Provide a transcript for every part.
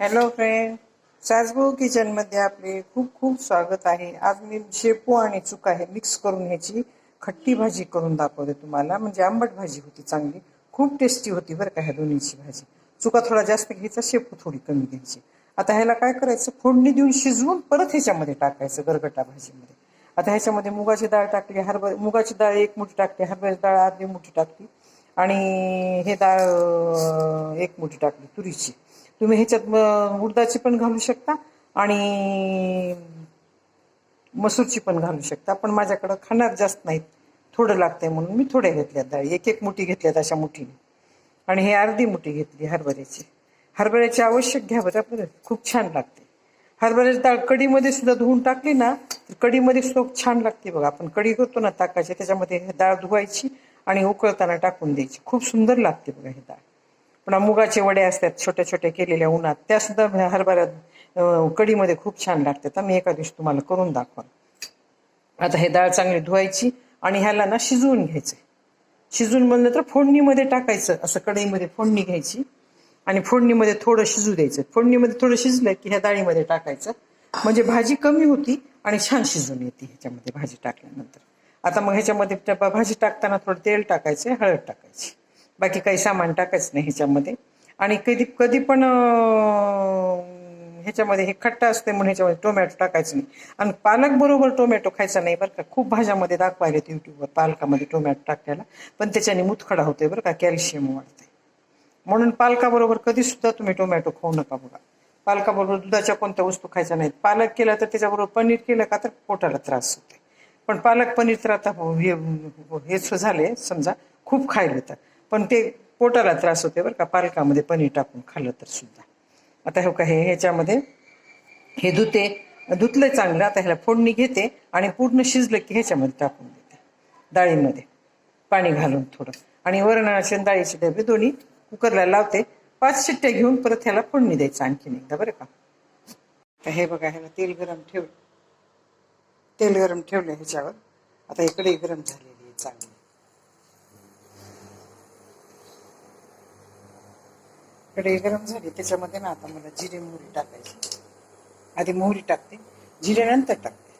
Hello friend सासभाऊ किचनमध्ये आपले खूप खूप स्वागत आहे. आज मी शेपू आणि चुका हे मिक्स करून ह्याची खट्टी भाजी करून दाखवते तुम्हाला. म्हणजे आंबट भाजी होती चांगली खूप टेस्टी होती बरं का ह्या दोन्हीची भाजी. चुका थोडा जास्त घ्यायचा शेपू थोडी कमी घ्यायची. आता ह्याला काय करायचं फोडणी देऊन शिजवून परत ह्याच्यामध्ये टाकायचं गरगटा भाजीमध्ये. आता ह्याच्यामध्ये मुगाची डाळ टाकली हरभर मुगाची डाळ एक मुठी टाकली हरभऱ्याची डाळ अर्धी मुठी टाकली आणि हे डाळ एक मुठी टाकली तुरीची. तुम्ही ह्याच्यात उडदाची पण घालू शकता आणि मसूरची पण घालू शकता. पण माझ्याकडं खाणार जास्त नाहीत. थोडं लागतंय म्हणून मी थोड्या घेतल्यात डाळी. एक एक मुठी घेतल्यात अशा मुठीने. आणि हे अर्धी मुठी घेतली हरभऱ्याची. हरभऱ्याची आवश्यक घ्या बरं बरं. खूप छान लागते. हरभऱ्याची डाळ कढीमध्ये सुद्धा धुवून टाकली ना तर कढीमध्ये सुद्धा छान लागते बघा. आपण कढी करतो ना ताकाची त्याच्यामध्ये हे डाळ धुवायची आणि उकळताना टाकून द्यायची. खूप सुंदर लागते बघा ही डाळ. पुन्हा मुगाचे वडे असतात छोट्या छोट्या केलेल्या उन्हात. त्या सुद्धा हरभऱ्यात कडीमध्ये खूप छान लागतात. मी एका दिवशी तुम्हाला करून दाखवा आता हे डाळ चांगली धुवायची आणि ह्याला ना शिजवून घ्यायचं शिजून बनलं तर फोडणीमध्ये टाकायचं असं कढईमध्ये फोडणी घ्यायची आणि फोडणीमध्ये थोडं शिजू द्यायचं. फोडणीमध्ये थोडं शिजलं की ह्या डाळीमध्ये टाकायचं. म्हणजे भाजी कमी होती आणि छान शिजून येते ह्याच्यामध्ये भाजी टाकल्यानंतर. आता मग ह्याच्यामध्ये भाजी टाकताना थोडं तेल टाकायचं हळद टाकायची. बाकी काही सामान टाकायचं नाही ह्याच्यामध्ये. आणि कधी कधी पण ह्याच्यामध्ये हे खट्टा असते म्हणून ह्याच्यामध्ये टोमॅटो टाकायचं नाही. आणि पालक बरोबर टोमॅटो खायचा नाही बरं का. खूप भाज्यामध्ये दाखवायला युट्यूबवर पालकामध्ये टोमॅटो टाकायला. पण त्याच्याने मुतखडा होतोय बरं का कॅल्शियम वाढते म्हणून पालकाबरोबर कधीसुद्धा तुम्ही टोमॅटो खाऊ नका बघा. पालकाबरोबर दुधाच्या कोणत्या वस्तू खायच्या नाहीत. पालक केला तर त्याच्याबरोबर पनीर केलं का तर पोटाला त्रास होते पण पालक पनीर तर आता हे हेच झाले समजा खूप खायला येतात पण ते पोटाला त्रास होते बरं का. पालकामध्ये पनीर टाकून खाल्लं तर सुद्धा. आता हे का हे ह्याच्यामध्ये हे धुते. धुतलं चांगलं. आता ह्याला फोडणी घेते आणि पूर्ण शिजलं की ह्याच्यामध्ये टाकून देते. डाळीमध्ये पाणी घालून थोडं. आणि वरणाचे डाळीचे डबे दोन्ही कुकरला लावते. पाच शिट्ट्या घेऊन परत ह्याला फोडणी द्यायचं आणखीन एकदा बरं का. तर हे बघा ह्याला तेल गरम ठेव तेल गरम ठेवलं ह्याच्यावर. आता इकडे गरम झालेली आहे चांगली. कढई गरम झाली त्याच्यामध्ये ना आता मला जिरे मोहरी टाकायची. आधी मोहरी टाकते जिरे नंतर टाकते.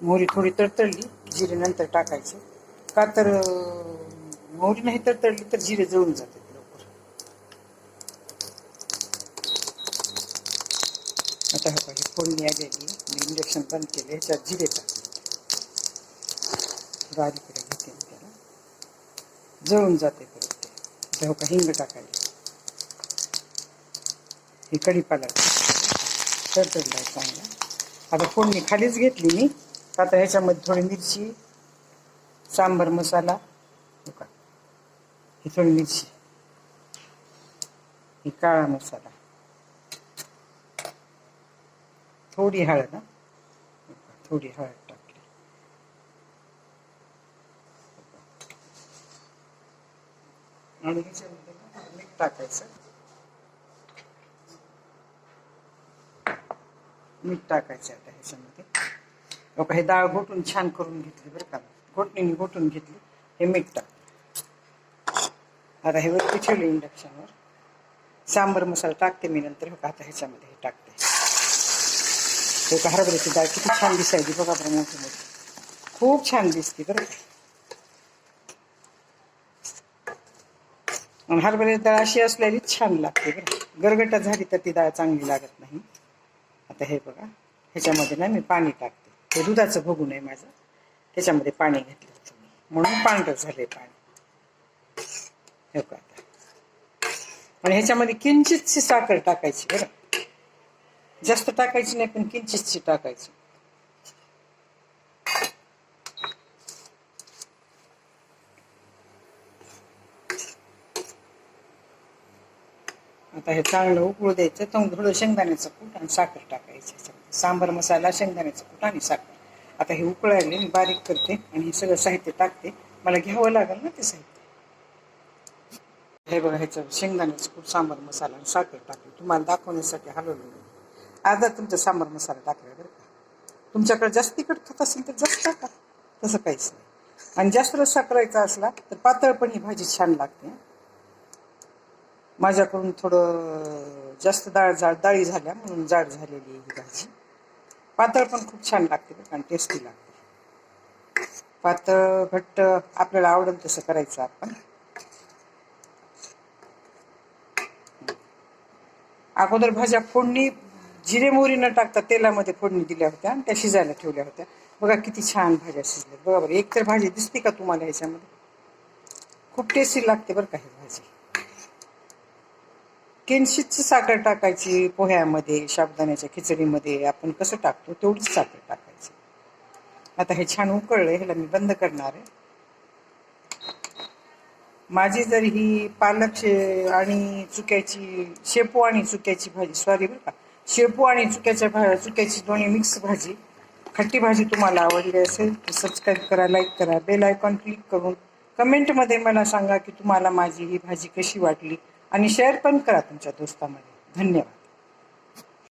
मोहरी थोडी तडतडली जिरे नंतर टाकायचे. का तर मोहरी नाही तडतडली तर जिरे जळून जाते लवकर. आता हा पाहिजे फोडणी आलेली मी इंडक्शन बंद केले ह्याच्यात जिरे टाकले थोडं अलीकडे घेते त्याला. जळून जाते परत ते. हो का हिंग टाकायला. हे कढीपाला तडतडला आहे चांगला. आता फोडणी खालीच घेतली मी. आता ह्याच्यामध्ये थोडी मिरची सांबर मसाला. ही थोडी मिरची. ही काळा मसाला. थोडी हळद हा. थोडी हळद टाकली. आणि ह्याच्यामध्ये मीठ टाकायचं. मीठ टाकायचं आता ह्याच्यामध्ये. बघा हे डाळ घोटून छान करून घेतली बरं का. घोटणीने घोटून घेतली हे मीठ टाक. आता हे वरती ठेवले इंडक्शनवर. सांबर मसाला टाकते मी नंतर हो आता ह्याच्यामध्ये हे टाकते. हे का हरभऱ्याची डाळ किती छान दिसायची बघा बरं मोठी मोठी. खूप छान दिसते बरं का. हरभऱ्याची डाळ अशी असलेली छान लागते बरं गरगटा झाली तर ती डाळ चांगली लागत नाही. आता हे बघा. ह्याच्यामध्ये ना मी पाणी टाकते. हे दुधाचं बघू नये माझं. त्याच्यामध्ये पाणी घेतलं होतं मी. म्हणून पांढरं झाले पाणी. हे बघा आता. आणि ह्याच्यामध्ये किंचितशी साखर टाकायची बरं जास्त टाकायची नाही पण किंचितशी टाकायची. आता हे चांगलं उकळू द्यायचं तर थोडं शेंगदाण्याचं कूट आणि साखर टाकायचं. सांबर मसाला शेंगदाण्याचं कूट आणि साखर. आता हे उकळायले मी बारीक करते आणि हे सगळं साहित्य टाकते. मला घ्यावं लागेल ना ते साहित्य? हे बघा ह्याचं शेंगदाण्याचं कूट सांबर मसाला आणि साखर टाकली तुम्हाला दाखवण्यासाठी हलवलं अर्धा तुमचा सांबर मसाला टाकला बरं का? तुमच्याकडे जास्त तिखट खात असेल तर जास्त टाका. तसं काहीच नाही. आणि जास्त रस्सा करायचा असला तर पातळ पण ही भाजी छान लागते. माझ्याकडून थोडं जास्त डाळ जाळ डाळी झाल्या म्हणून जाड झालेली आहे ही भाजी. पातळ पण खूप छान लागते कारण टेस्टी लागते. पातळ घट्ट आपल्याला आवडेल तसं करायचं आपण. अगोदर भाज्या फोडणी जिरे मोहरी न टाकता तेलामध्ये फोडणी दिल्या होत्या आणि त्या शिजायला ठेवल्या होत्या. बघा किती छान भाज्या शिजल्या. बघा बरं एक तर भाजी दिसते का तुम्हाला ह्याच्यामध्ये? खूप टेस्टी लागते बरं का ही भाजी. किंचितची साखर टाकायची पोह्यामध्ये शाबदाण्याच्या खिचडीमध्ये आपण कसं टाकतो तेवढीच साखर टाकायची. आता हे छान उकळलं ह्याला मी बंद करणार आहे. माझी जर ही पालक शे आणि चुक्याची शेपू आणि चुक्याची भाजी सॉरी बरं का शेपू आणि चुक्याच्या भा चुक्याची दोन्ही मिक्स भाजी खट्टी भाजी तुम्हाला आवडली असेल तर सबस्क्राईब करा लाईक करा बेल आयकॉन क्लिक करून कमेंटमध्ये मला सांगा की तुम्हाला माझी ही भाजी कशी वाटली. आणि शेअर पण करा तुमच्या दोस्तामध्ये. धन्यवाद.